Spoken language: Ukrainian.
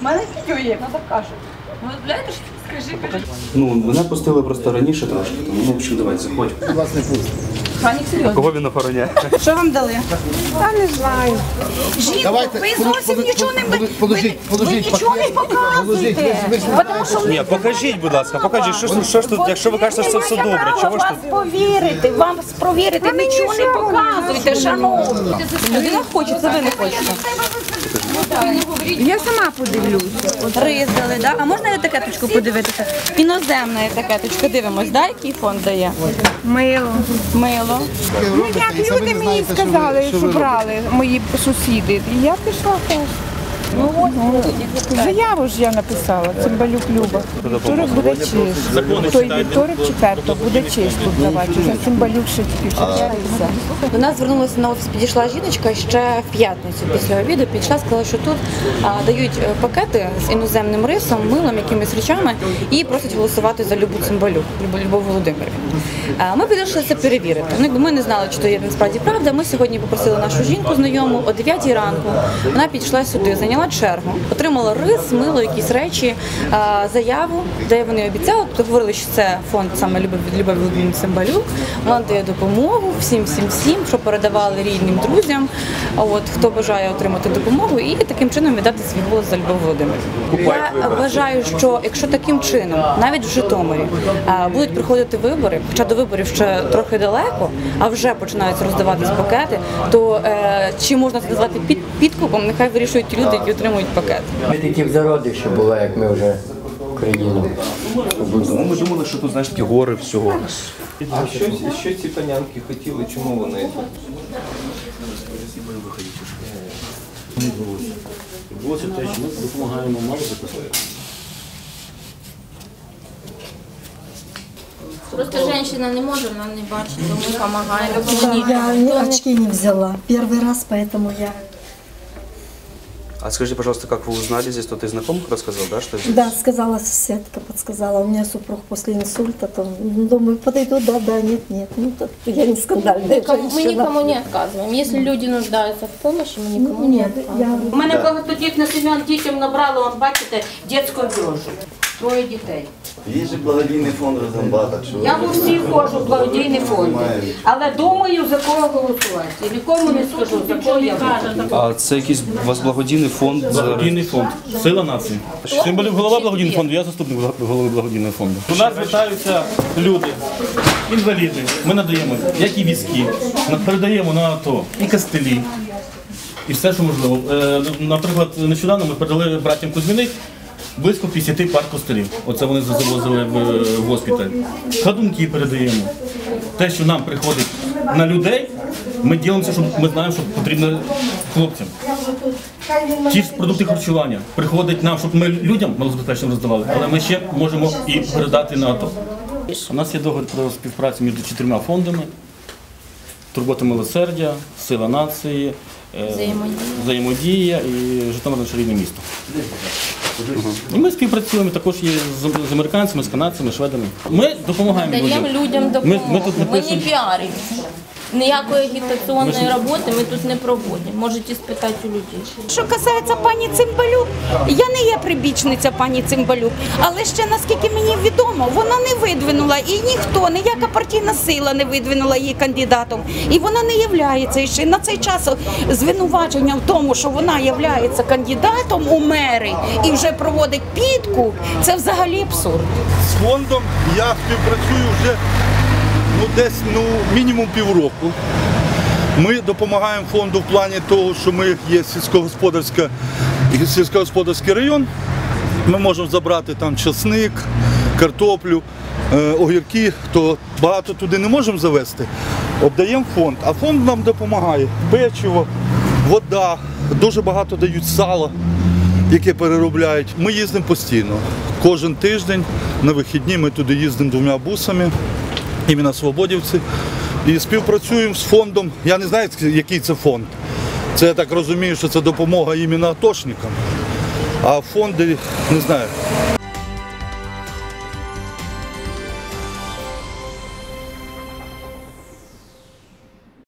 У мене відео є, вона так каже. Ну, знаєте, що скажи, кажи. Ну, мене пустили просто раніше трошки, тому ну, в общем, давай, заходь. Хранік серйозно. Кого він охороняє? Що вам дали? Та не знаю. Жінку, Давайте, ви зовсім поди- нічого не поди- ви, положіть, ви, положіть нічого не пакет. Положіть, показуєте. ж- ви ж- Тому що Ні, покажіть, будь ласка, покажіть, що, ж- що ж тут, якщо ви кажете, що це все добре, чого ж вас тут? повірити, вам провірити, нічого не показуйте, шановні. Людина хоче, це ви не хочете. Я сама подивлюся. Рис дали, да? А можна етикеточку подивитися? Іноземна етикеточка, дивимось, да, який фонд дає? Мило. Мило. Ну як люди мені сказали, що брали мої сусіди. І я пішла теж. Ну Заяву ж я написала, Цимбалюк Люба. Вівторок буде чист. Той вівторок четверто буде чист тут давати. Вже Цимбалюк ще півчаса і. До нас звернулася на офіс, підійшла жіночка ще в п'ятницю після обіду. Підійшла, сказала, що тут а, дають е, пакети з іноземним рисом, милом, якимись речами і просять голосувати за Любу Цимбалюк, Любов, Любов Володимирівну. Ми підійшли це перевірити. Ну, ми не знали, чи то є насправді правда. Ми сьогодні попросили нашу жінку знайому о 9 ранку. Вона підійшла сюди, зайняла чергу, отримала рис, мило, якісь речі, заяву, де вони обіцяли, тобто говорили, що це фонд саме Любов Любов Цимбалюк. Вона дає допомогу всім, всім, всім, що передавали рідним друзям. От хто бажає отримати допомогу і таким чином віддати свій голос за Любов Володимирівну. Я вважаю, що якщо таким чином, навіть в Житомирі, будуть приходити вибори, хоча до виборів ще трохи далеко, а вже починаються роздаватись пакети, то е, чи можна це назвати під підкупом? Нехай вирішують ті люди, які отримують пакет. Ми такі в зародиші були, як ми вже країну. Ну, ми думали, що тут, знаєш, ті гори всього. А що, що ці панянки хотіли, чому вони? Відбулося те, що ми допомагаємо мало записати. Просто женщина не може, вона не бачить, то ми допомагаємо. Я очки не взяла. Первый раз, поэтому я... А скажи, пожалуйста, как вы узнали здесь? Кто-то из знакомых рассказал, да, что здесь? Да, сказала соседка, подсказала. У меня супруг после инсульта, то ну, думаю, подойду, да, да, нет, нет. Ну, то я не скандальная Мы женщина. никому не отказываем. Если люди нуждаются в помощи, мы никому не Нет, отказываем. я У мене багатодітна сім'я дітям набрали, он бачите, дитячу грошу. Троє дітей. Є же благодійний фонд Розенбата. Я в усі ходжу в благодійний фонд. Але думаю, за кого голосувати. І нікому не скажу, за кого я буду. А це якийсь у вас благодійний фонд? Благодійний фонд. Сила нації. Символів голова благодійного фонду, я заступник голови благодійного фонду. До нас звертаються люди, інваліди. Ми надаємо як і візки, передаємо на АТО, і костелі, і все, що можливо. Е, Наприклад, нещодавно ми передали братям Кузьміних близько 50 пар костелів. Оце вони завозили в, е, госпіталь. Ходунки передаємо. Те, що нам приходить на людей, ми ділимося, щоб ми знаємо, що потрібно хлопцям. Ті ж продукти харчування приходять нам, щоб ми людям малозабезпеченим роздавали, але ми ще можемо і передати на АТО. У нас є договір про співпрацю між чотирма фондами: Турбота милосердя, Сила нації, е, Взаємодія. і Житомир наше рідне місто. І ми співпрацюємо також є з, американцями, з канадцями, шведами. Ми допомагаємо Даємо людям. людям Ми- допомогу. ми тут не Ми не пишемо. Ніякої агітаційної роботи ми тут не проводимо. Можете спитати у людей. Що касається пані Цимбалюк, я не є прибічниця пані Цимбалюк, але ще наскільки мені відомо, вона не видвинула і ніхто, ніяка партійна сила не видвинула її кандидатом. І вона не являється ще на цей час звинувачення в тому, що вона являється кандидатом у мери і вже проводить підкуп. Це взагалі абсурд. З фондом я співпрацюю вже ну, десь ну, мінімум півроку. Ми допомагаємо фонду в плані того, що ми є сільськогосподарська, сільськогосподарський район. Ми можемо забрати там часник, картоплю, е, огірки, то багато туди не можемо завести. Обдаємо фонд, а фонд нам допомагає. Печиво, вода, дуже багато дають сала, яке переробляють. Ми їздимо постійно. Кожен тиждень на вихідні ми туди їздимо двома бусами, іменно Свободівці. І співпрацюємо з фондом. Я не знаю, який це фонд. Це я так розумію, що це допомога іменно атошникам. А фонди, не знаю,